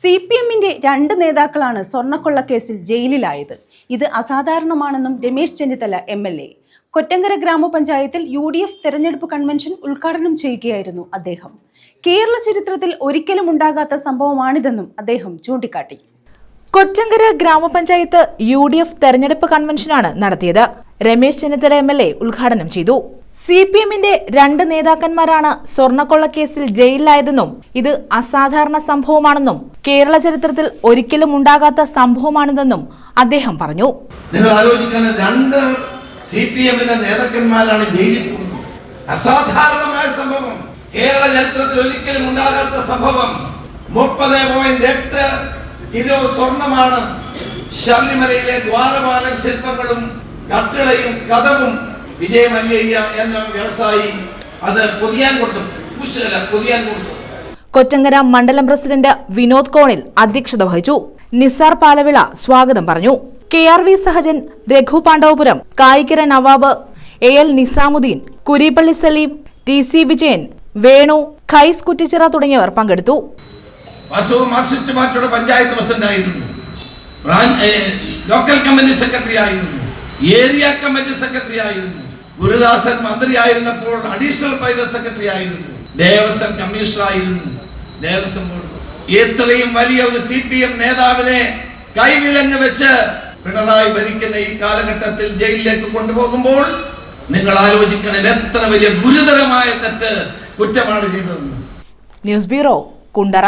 C P എമ്മിന്റെ രണ്ട് നേതാക്കളാണ് സ്വർണക്കൊള്ള കേസിൽ ജയിലിലായത്. ഇത് അസാധാരണമാണെന്നും Ramesh Chennithala M L A. Kottankara ഗ്രാമപഞ്ചായത്തിൽ യു ഡി എഫ് തെരഞ്ഞെടുപ്പ് കൺവെൻഷൻ ഉദ്ഘാടനം ചെയ്യുകയായിരുന്നു അദ്ദേഹം. കേരള ചരിത്രത്തിൽ ഒരിക്കലും ഉണ്ടാകാത്ത സംഭവമാണിതെന്നും അദ്ദേഹം ചൂണ്ടിക്കാട്ടി. കൊറ്റങ്കര ഗ്രാമപഞ്ചായത്ത് യു ഡി എഫ് തെരഞ്ഞെടുപ്പ് കൺവെൻഷനാണ് നടത്തിയത്. Ramesh Chennithala M L A ഉദ്ഘാടനം ചെയ്തു. സി പി എമ്മിന്റെ രണ്ട് നേതാക്കന്മാരാണ് സ്വർണക്കൊള്ളക്കേസിൽ ജയിലിലായതെന്നും ഇത് അസാധാരണ സംഭവമാണെന്നും കേരള ചരിത്രത്തിൽ ഒരിക്കലും ഉണ്ടാകാത്ത സംഭവമാണിതെന്നും അദ്ദേഹം പറഞ്ഞു. നിങ്ങൾ ആലോചിക്കണം രണ്ട് സി പി എമ്മിന്റെ നേതാക്കന്മാരാണ് ജയിലിൽ പോകുന്നത്. അസാധാരണമായ സംഭവം. കേരള ചരിത്രത്തിൽ ഒരിക്കലും ഉണ്ടാകാത്ത സംഭവം. മുപ്പത് പോയിന്റ് എട്ട് കിലോ സ്വർണമാണ് ശബരിമലയിലെ ദ്വാരപാലക ശില്പങ്ങളും കട്ടിളയും കഥവും വിജയമല്ലയ്യ എന്ന വ്യവസായി അത് പൊതിയാൻ കൊടുത്തു. കുശല പൊതിയാൻ കൊടുത്തു. കൊറ്റങ്കര മണ്ഡലം പ്രസിഡന്റ് വിനോദ് കോണിൽ അധ്യക്ഷത വഹിച്ചു. നിസാർ പാലവിള സ്വാഗതം പറഞ്ഞു. K R V Sahajan Raghu Pandavapuram Kayikkara Nawab A L Nizamuddin Kurippally Salim T C Vijayan Venu Khais Kuttichira തുടങ്ങിയവർ പങ്കെടുത്തു. മാർക്സിസ്റ്റ് പാർട്ടിയുടെ പഞ്ചായത്ത് പ്രസിഡന്റായിരുന്നു ലോക്കൽ കമ്മിറ്റി സെക്രട്ടറി ആയിരുന്നു. ഏരിയ കമ്മിറ്റി സെക്രട്ടറി ആയിരുന്നു. ഗുരുദാസൻ മന്ത്രിയായിരുന്നപ്പോൾ അഡീഷണൽ പ്രൈവറ്റ് സെക്രട്ടറി ആയിരുന്നു. ദേവസ്വം കമ്മീഷണർ ആയിരുന്നു ദേവസ്വം ബോർഡ്. ഇത്രയും വലിയ ഒരു സി പി എം നേതാവിനെ കൈവിലങ്ങ് വെച്ച് പിണറായി ഭരിക്കുന്ന ഈ കാലഘട്ടത്തിൽ ജയിലിലേക്ക് കൊണ്ടുപോകുമ്പോൾ നിങ്ങൾ ആലോചിക്കണം എത്ര വലിയ ഗുരുതരമായ തെറ്റ് കുറ്റമാണ് ചെയ്തതെന്ന്. News bureau Kundara.